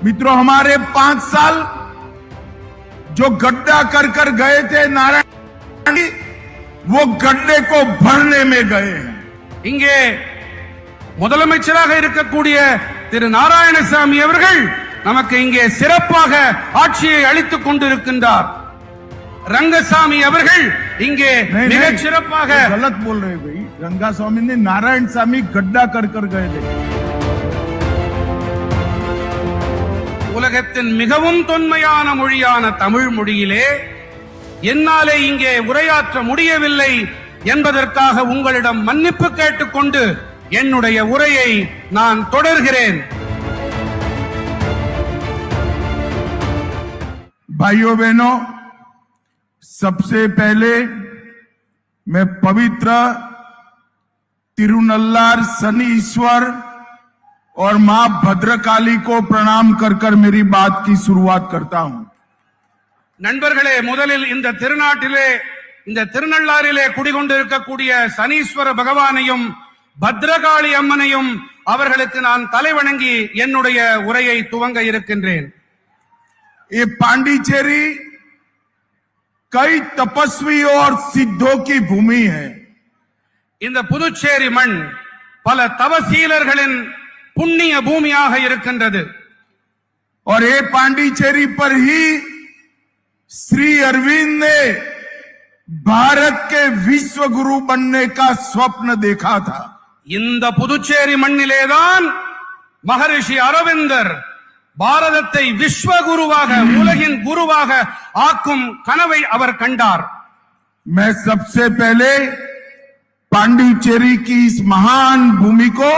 मित्रों हमारे पांच साल जो गड्ढा कर कर गए थे नारायण वो गड्ढे को भरने में गए हैं இங்கே முதலமைச்சராக இருக்கக்கூடிய திரு நாராயணசாமி அவர்கள் நமக்கு இங்கே சிறப்பாக ஆட்சியை அளித்துக் கொண்டிருக்கின்றார் ரங்கசாமி அவர்கள் இங்கே नहीं, மிகச் नहीं, சிறப்பாக ये गलत बोल रहे हैं भाई रंगा स्वामी உலகத்தின் மிகவும் தொன்மையான மொழியான தமிழ் மொழியிலே என்னாலே இங்கே உரையாற்ற முடியவில்லை என்பதற்காக உங்களிடம் மன்னிப்பு கேட்டுக்கொண்டு என்னுடைய உரையை நான் தொடர்கிறேன் भाइयों बहनों सबसे पहले मैं पवित्र तिरुनल्लार शनि ईश्वर और मां भद्रकाली को प्रणाम कर कर मेरी बात की शुरुआत करता हूं நண்பர்களே முதலில் இந்த திருநாட்டிலே இந்த திருநள்ளாறிலே குடிகொண்டிருக்கக்கூடிய சனீஸ்வர பகவானையும் பத்ரகாளி அம்மனையும் அவர்களுக்கு நான் தலைவணங்கி என்னுடைய உரையை துவங்க இருக்கின்றேன் ये पांडिचेरी कई तपस्वी और सिद्धों की भूमि है இந்த புதுச்சேரி மண் பல தவசீலர்களின் புண்ணிய பூமியாக இருக்கின்றது और ये पांडिचेरी पर ही श्री अरविंद ने भारत के विश्व गुरु बनने का स्वप्न देखा था இந்த புதுச்சேரி மண்ணிலேதான் மகரிஷி அரவிந்தர் பாரதத்தை விஸ்வகுருவாக உலகின் குருவாக ஆக்கும் கனவை அவர் கண்டார் मैं सबसे पहले पांडिचेरी की इस महान भूमि को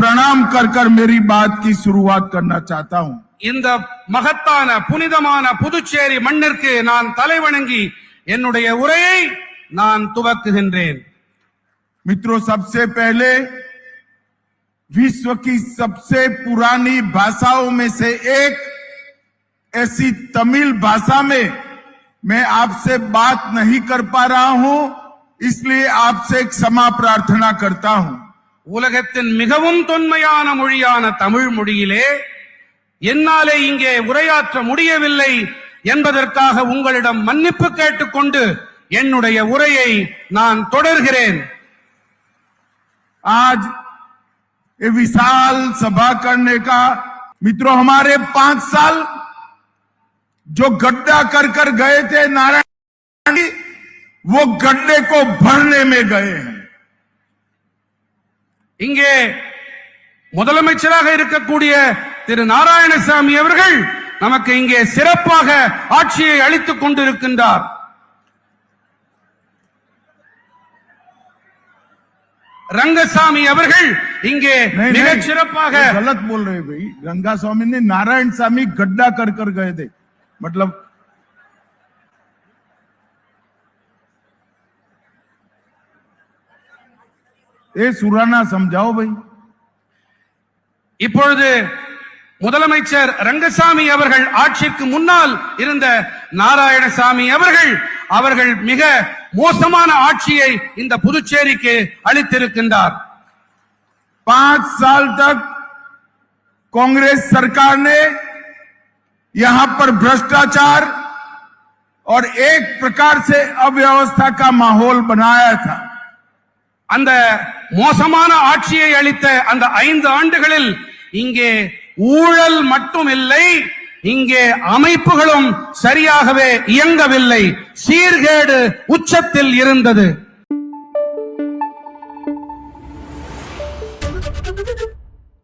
प्रणाम कर कर मेरी बात की शुरुआत करना चाहता हूं இந்த மகத்தான புனிதமான புதுச்சேரி மண்ணிற்கு நான் தலைவணங்கி என்னுடைய உரையை நான் துவக்குகின்றேன் मित्रों सबसे पहले विश्व की सबसे पुरानी भाषाओं में से एक ऐसी तमिल भाषा में मैं आपसे बात नहीं कर पा रहा हूं इसलिए आपसे क्षमा प्रार्थना करता हूं உலகத்தின் மிகவும் தொன்மையான மொழியான தமிழ் மொழியிலே என்னாலே இங்கே உரையாற்ற முடியவில்லை என்பதற்காக உங்களிடம் மன்னிப்பு கேட்டுக்கொண்டு என்னுடைய உரையை நான் தொடர்கிறேன் आज ये विशाल सभा करने का मित्रों हमारे पांच साल जो गड्ढा कर कर गए थे नारायण वो गड्ढे को भरने में गए हैं இங்கே முதலமைச்சராக இருக்கக்கூடிய திரு நாராயணசாமி அவர்கள் நமக்கு இங்கே சிறப்பாக ஆட்சியை அளித்துக் கொண்டிருக்கின்றார் ரங்கசாமி அவர்கள் இங்கே नहीं, மிகச் नहीं, சிறப்பாக ये गलत बोल रहे हैं भाई रंगा स्वामी ने नारायण स्वामी गड्ढा कर कर गए थे मतलब ये सुराना समझाओ भाई இப்பொழுது முதலமைச்சர் ரங்கசாமி அவர்கள் ஆட்சிக்கு முன்னால் இருந்த நாராயணசாமி அவர்கள் அவர்கள் மிக மோசமான ஆட்சியை இந்த புதுச்சேரிக்கு அளித்திருக்கின்றார் पांच साल तक कांग्रेस सरकार ने यहां पर भ्रष्टाचार और एक प्रकार से अव्यवस्था का माहौल बनाया था அந்த மோசமான ஆட்சியை அளித்த அந்த ஐந்து ஆண்டுகளில் இங்கே ஊழல் மட்டும் இல்லை இங்கே அமைப்புகளும் சரியாகவே இயங்கவில்லை. சீர்கேடு உச்சத்தில் இருந்தது.